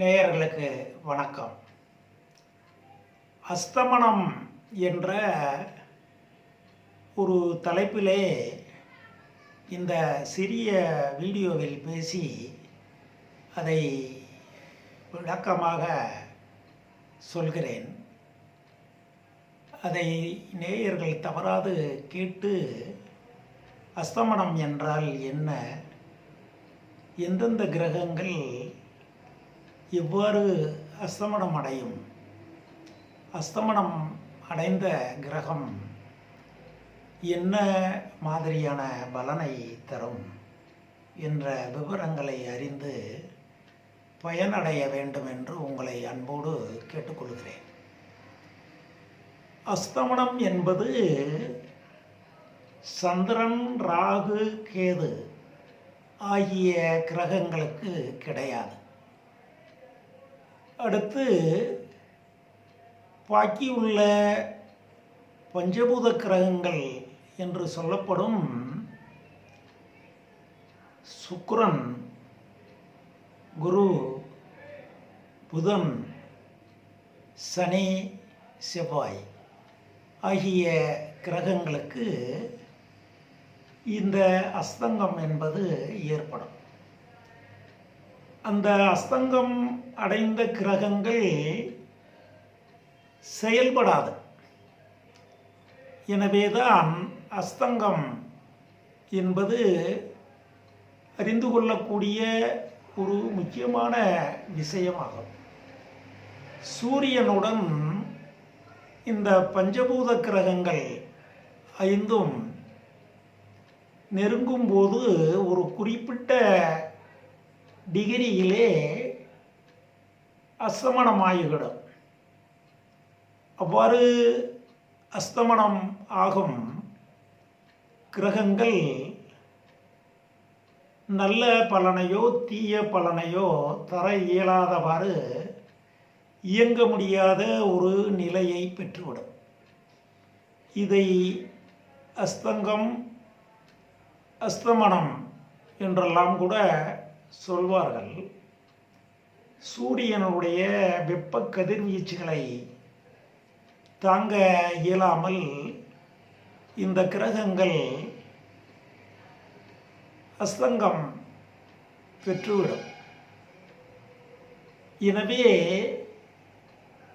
நேயர்களுக்கு வணக்கம். அஸ்தமனம் என்ற ஒரு தலைப்பிலே இந்த சிறிய வீடியோவில் பேசி அதை விளக்கமாக சொல்கிறேன். அதை நேயர்கள் தவறாது கேட்டு அஸ்தமனம் என்றால் என்ன? எந்தெந்த கிரகங்கள் எவ்வாறு அஸ்தமனம் அடையும் அஸ்தமனம் அடைந்த கிரகம் என்ன மாதிரியான பலனை தரும் என்ற விவரங்களை அறிந்து பயனடைய வேண்டும் என்று உங்களை அன்போடு கேட்டுக்கொள்கிறேன். அஸ்தமனம் என்பது சந்திரன் ராகு கேது ஆகிய கிரகங்களுக்கு கிடையாது. அடுத்து பாக்கியுள்ள பஞ்சபூத கிரகங்கள் என்று சொல்லப்படும் சுக்ரன் குரு புதன் சனி செவ்வாய் ஆகிய கிரகங்களுக்கு இந்த அஸ்தங்கம் என்பது ஏற்படும். அந்த அஸ்தங்கம் அடைந்த கிரகங்கள் செயல்படாது. எனவேதான் அஸ்தங்கம் என்பது அறிந்து கொள்ளக்கூடிய ஒரு முக்கியமான விஷயமாகும். சூரியனுடன் இந்த பஞ்சபூத கிரகங்கள் ஐந்தும் நெருங்கும் போது ஒரு குறிப்பிட்ட டிகிரியிலே அஸ்தமனமாகிவிடும் அவ்வாறு அஸ்தமனம் ஆகும் கிரகங்கள் நல்ல பலனையோ தீய பலனையோ தர இயலாதவாறு இயங்க முடியாத ஒரு நிலையை பெற்றுவிடும் இதை அஸ்தங்கம் அஸ்தமனம் என்றெல்லாம் கூட சொல்வார்கள். சூரியனுடைய வெப்ப கதிர்வீச்சுகளை தாங்க இயலாமல் இந்த கிரகங்கள் அஸ்தங்கம் பெற்றுவிடும். எனவே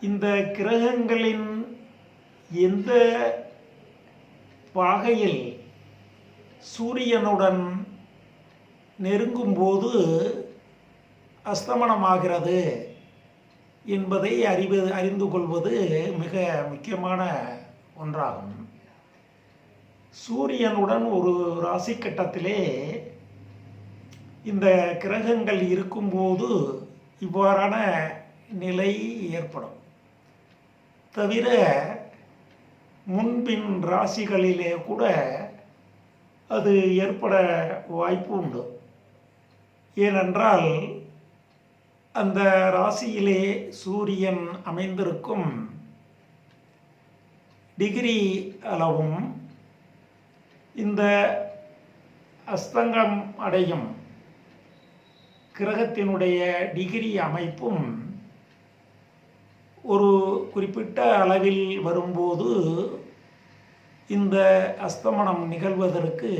இந்த கிரகங்களின் எந்த பாகையில் சூரியனுடன் நெருங்கும்போது அஸ்தமனமாகிறது என்பதை அறிவது அறிந்து கொள்வது மிக முக்கியமான ஒன்றாகும். சூரியனுடன் ஒரு ராசி கட்டத்திலே இந்த கிரகங்கள் இருக்கும்போது இவ்வாறான நிலை ஏற்படும். தவிர முன்பின் ராசிகளிலே கூட அது ஏற்பட வாய்ப்பு உண்டு. ஏனென்றால் அந்த ராசியிலே சூரியன் அமைந்திருக்கும் டிகிரி அளவும் இந்த அஸ்தங்கம் அடையும் கிரகத்தினுடைய டிகிரி அமைப்பும் ஒரு குறிப்பிட்ட அளவில் வரும்போது இந்த அஸ்தமனம் நிகழ்வதற்கு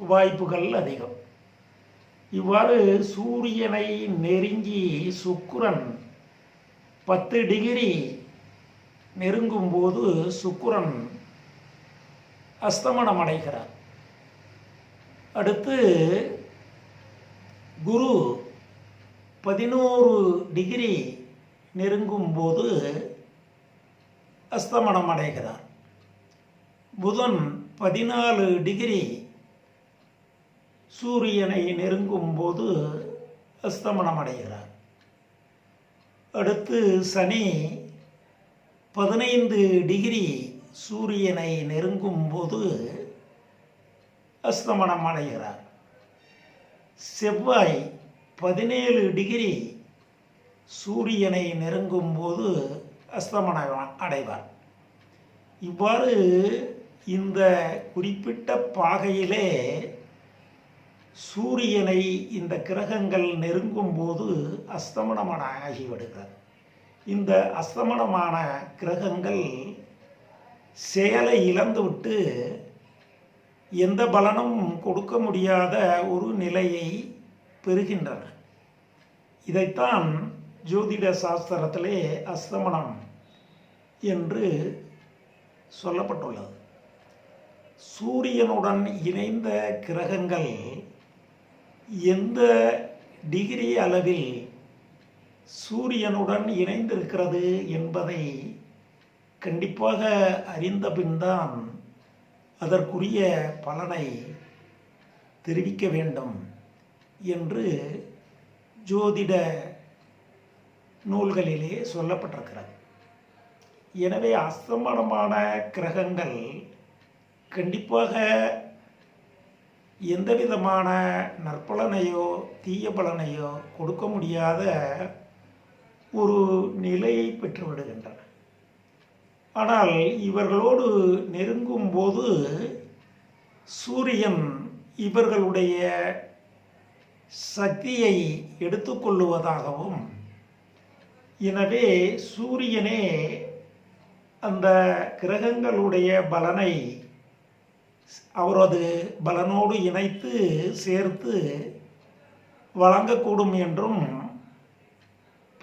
வாய்ப்புகள் அதிகம். இவ்வாறு சூரியனை நெருங்கி சுக்குரன் பத்து டிகிரி நெருங்கும்போது சுக்குரன் அஸ்தமனம் அடைகிறார். அடுத்து குரு பதினோரு டிகிரி நெருங்கும்போது அஸ்தமனம் அடைகிறார். புதன் பதினாலு டிகிரி சூரியனை நெருங்கும் போது அஸ்தமனம் அடைகிறார் அடுத்து சனி பதினைந்து டிகிரி சூரியனை நெருங்கும் போது அஸ்தமனம் அடைகிறார் செவ்வாய் பதினேழு டிகிரி சூரியனை நெருங்கும் போது அஸ்தமனம் அடைவார் இவ்வாறு இந்த குறிப்பிட்ட பாகையிலே சூரியனை இந்த கிரகங்கள் நெருங்கும் போது அஸ்தமனமான ஆகிவிடுகிறது இந்த அஸ்தமனமான கிரகங்கள் செயலை இழந்துவிட்டு எந்த பலனும் கொடுக்க முடியாத ஒரு நிலையை பெறுகின்றன. இதைத்தான் ஜோதிட சாஸ்திரத்திலே அஸ்தமனம் என்று சொல்லப்பட்டுள்ளது. சூரியனுடன் இணைந்த கிரகங்கள் எந்த டிகிரி அளவில் சூரியனுடன் இணைந்திருக்கிறது என்பதை கண்டிப்பாக அறிந்த பின்தான் அதற்குரிய பலனை தெரிவிக்க வேண்டும் என்று ஜோதிட நூல்களிலே சொல்லப்பட்டிருக்கிறது. எனவே அஸ்தமனமான கிரகங்கள் கண்டிப்பாக எந்த விதமான நற்பலனையோ தீய பலனையோ கொடுக்க முடியாத ஒரு நிலையை பெற்றுவிடுகின்றன ஆனால் இவர்களோடு நெருங்கும் போது சூரியன் இவர்களுடைய சக்தியை எடுத்துக்கொள்ளுவதாகவும் எனவே சூரியனே அந்த கிரகங்களுடைய பலனை அவரது பலனோடு இணைத்து சேர்த்து வழங்கக்கூடும் என்றும்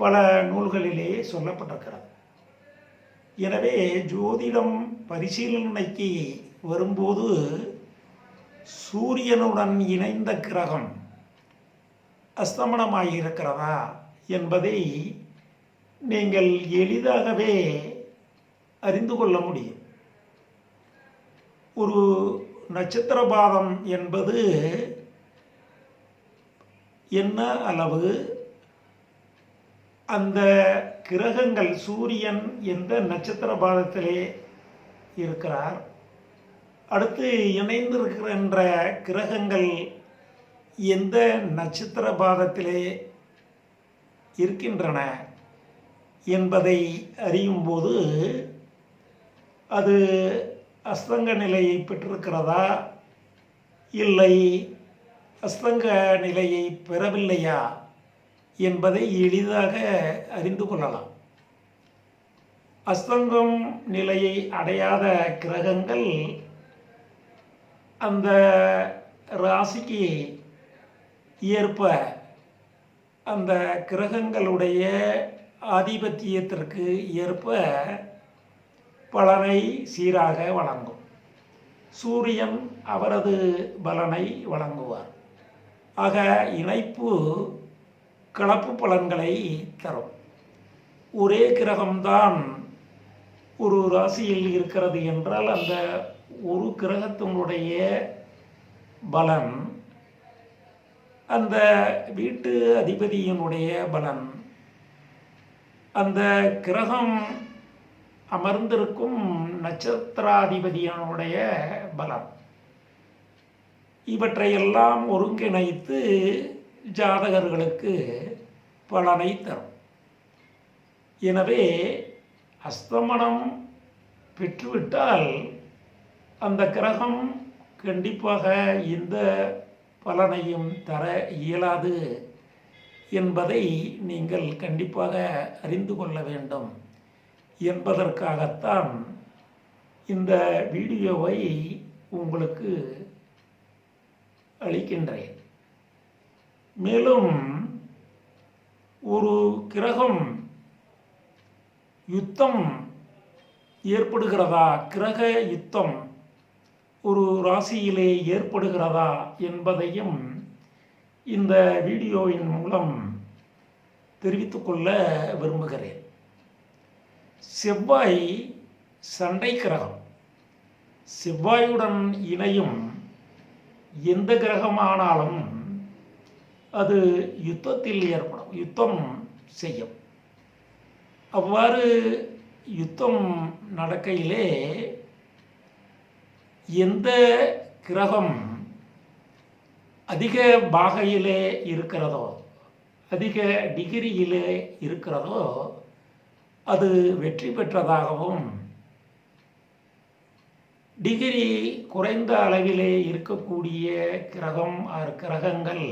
பல நூல்களிலே சொல்லப்பட்டிருக்கிறது. எனவே ஜோதிடம் பரிசீலனைக்கு வரும்போது சூரியனுடன் இணைந்த கிரகம் அஸ்தமனமாகியிருக்கிறதா என்பதை நீங்கள் எளிதாகவே அறிந்து கொள்ள முடியும். ஒரு நட்சத்திர பாதம் என்பது என்ன அளவு? அந்த கிரகங்கள் சூரியன் எந்த நட்சத்திர பாதத்திலே இருக்கிறார். அடுத்து இணைந்திருக்கின்ற கிரகங்கள் எந்த நட்சத்திர பாதத்திலே இருக்கின்றன என்பதை அறியும்போது அது அஸ்தங்க நிலையை பெற்றிருக்கிறதா? இல்லை. அஸ்தங்க நிலையை பெறவில்லையா? என்பதை எளிதாக அறிந்து கொள்ளலாம். அஸ்தங்கம் நிலையை அடையாத கிரகங்கள் அந்த ராசிக்கு ஏற்ப அந்த கிரகங்களுடைய ஆதிபத்தியத்திற்கு ஏற்ப பலனை சீராக வழங்கும். சூரியன் அவரது பலனை வழங்குவார். ஆக இணைப்பு கலப்பு பலன்களை தரும். ஒரே கிரகம்தான் ஒரு ராசியில் இருக்கிறது என்றால் அந்த ஒரு கிரகத்தினுடைய பலன் அந்த வீட்டு அதிபதியினுடைய பலன் அந்த கிரகம் அமர்ந்திருக்கும் நட்சத்திராதிபதியனுடைய பலம். இவற்றையெல்லாம் ஒருங்கிணைத்து ஜாதகர்களுக்கு பலனை தரும். எனவே அஸ்தமனம் பெற்றுவிட்டால் அந்த கிரகம் கண்டிப்பாக எந்த பலனையும் தர இயலாது என்பதை நீங்கள் கண்டிப்பாக அறிந்து கொள்ள வேண்டும். என்பதற்காகத்தான் இந்த வீடியோவை உங்களுக்கு அளிக்கின்றேன். மேலும் ஒரு கிரகம் யுத்தம் ஏற்படுகிறதா? கிரக யுத்தம் ஒரு ராசியிலே ஏற்படுகிறதா என்பதையும் இந்த வீடியோவின் மூலம் தெரிவித்துக்கொள்ள விரும்புகிறேன். செவ்வாய் சண்டை கிரகம். செவ்வாயுடன் இணையும் எந்த கிரகமானாலும் அது யுத்தத்தில் ஏற்படும் யுத்தம் செய்யும். அவ்வாறு யுத்தம் நடக்கையிலே எந்த கிரகம் அதிக பாகையிலே இருக்கிறதோ அதிக டிகிரியிலே இருக்கிறதோ அது வெற்றி பெற்றதாகவும் டிகிரி குறைந்த அளவிலே இருக்கக்கூடிய கிரகம் கிரகங்கள்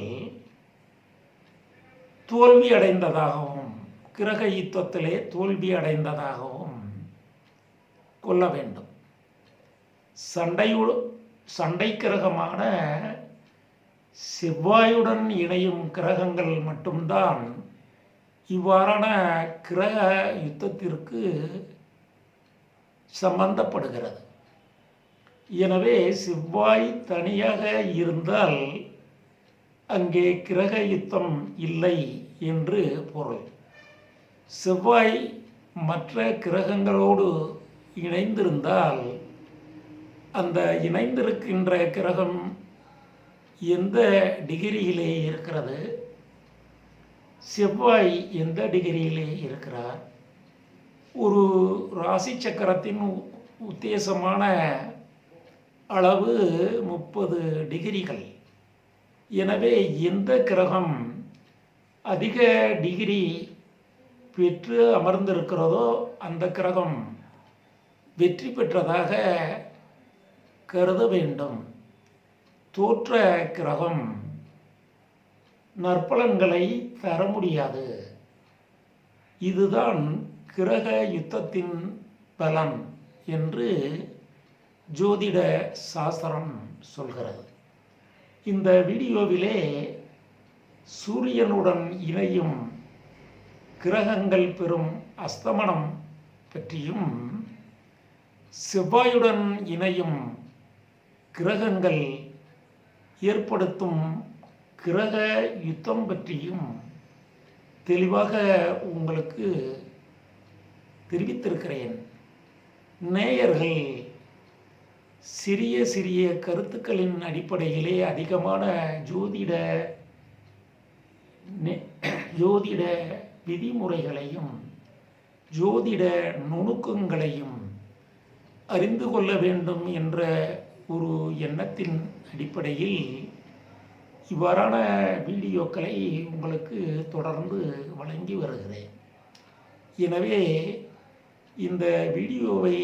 தோல்வி அடைந்ததாகவும் கிரக யுத்தத்திலே தோல்வி அடைந்ததாகவும் கொள்ள வேண்டும். சண்டையோடு சண்டை கிரகமான செவ்வாயுடன் இணையும் கிரகங்கள் மட்டும்தான் இவ்வாறான கிரக யுத்தத்திற்கு சம்பந்தப்படுகிறது. எனவே செவ்வாய் தனியாக இருந்தால் அங்கே கிரக யுத்தம் இல்லை என்று பொருள். செவ்வாய் மற்ற கிரகங்களோடு இணைந்திருந்தால் அந்த இணைந்திருக்கின்ற கிரகம் எந்த டிகிரியிலே இருக்கிறது? செவ்வாய் எந்த டிகிரியிலே இருக்கிறார்? ஒரு ராசி சக்கரத்தின் உ- உத்தேசமான அளவு முப்பது டிகிரிகள். எனவே எந்த கிரகம் அதிக டிகிரி பெற்று அமர்ந்திருக்கிறதோ அந்த கிரகம் வெற்றி பெற்றதாக கருத வேண்டும். தோற்ற கிரகம் நற்பலன்களை தர முடியாது. இதுதான் கிரக யுத்தத்தின் பலன் என்று ஜோதிட சாஸ்திரம் சொல்கிறது. இந்த வீடியோவிலே சூரியனுடன் இணையும் கிரகங்கள் பெறும் அஸ்தமனம் பற்றியும் செவ்வாயுடன் இணையும் கிரகங்கள் ஏற்படுத்தும் கிரக யுத்தம் பற்றியும் தெளிவாக உங்களுக்கு தெரிவித்திருக்கிறேன். நேயர்கள் சிறிய சிறிய கருத்துக்களின் அடிப்படையிலே அதிகமான ஜோதிட நெ- ஜோதிட விதிமுறைகளையும் ஜோதிட நுணுக்கங்களையும் அறிந்து கொள்ள வேண்டும் என்ற ஒரு எண்ணத்தின் அடிப்படையில் இவ்வாறான வீடியோக்களை உங்களுக்கு தொடர்ந்து வழங்கி வருகிறேன். எனவே இந்த வீடியோவை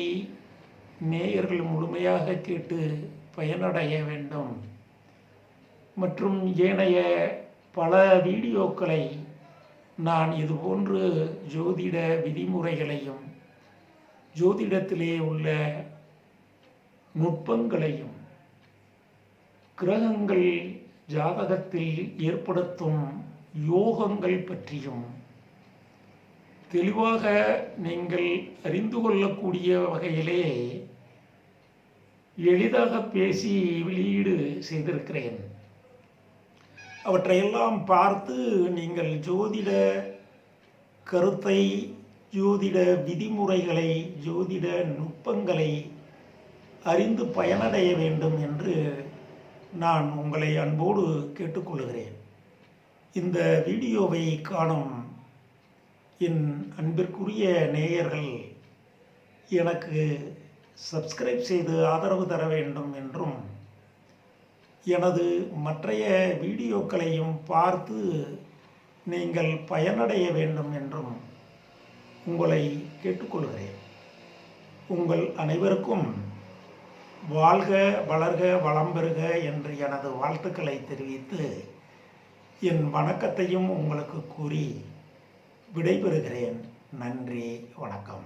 நேயர்கள் முழுமையாக கேட்டு பயனடைய வேண்டும். மற்றும் ஏனைய பல வீடியோக்களை நான் இதுபோன்று ஜோதிட விதிமுறைகளையும் ஜோதிடத்திலே உள்ள நுட்பங்களையும் கிரகங்கள் ஜாதகத்தில் ஏற்படுத்தும் யோகங்கள் பற்றியும் தெளிவாக நீங்கள் அறிந்து கொள்ளக்கூடிய வகையிலே எளிதாக பேசி வெளியீடு செய்திருக்கிறேன். அவற்றையெல்லாம் பார்த்து நீங்கள் ஜோதிட கருத்தை ஜோதிட விதிமுறைகளை ஜோதிட நுட்பங்களை அறிந்து பயனடைய வேண்டும் என்று நான் உங்களை அன்போடு கேட்டுக்கொள்கிறேன். இந்த வீடியோவை காணும் என் அன்பிற்குரிய நேயர்கள் எனக்கு சப்ஸ்கிரைப் செய்து ஆதரவு தர வேண்டும் என்றும் எனது மற்றைய வீடியோக்களையும் பார்த்து நீங்கள் பயனடைய வேண்டும் என்றும் உங்களை கேட்டுக்கொள்கிறேன். உங்கள் அனைவருக்கும் வாழ்க வளர்க வளம் பெறுக என்று எனது வாழ்த்துக்களை தெரிவித்து என் வணக்கத்தையும் உங்களுக்கு கூறி விடைபெறுகிறேன். நன்றி வணக்கம்.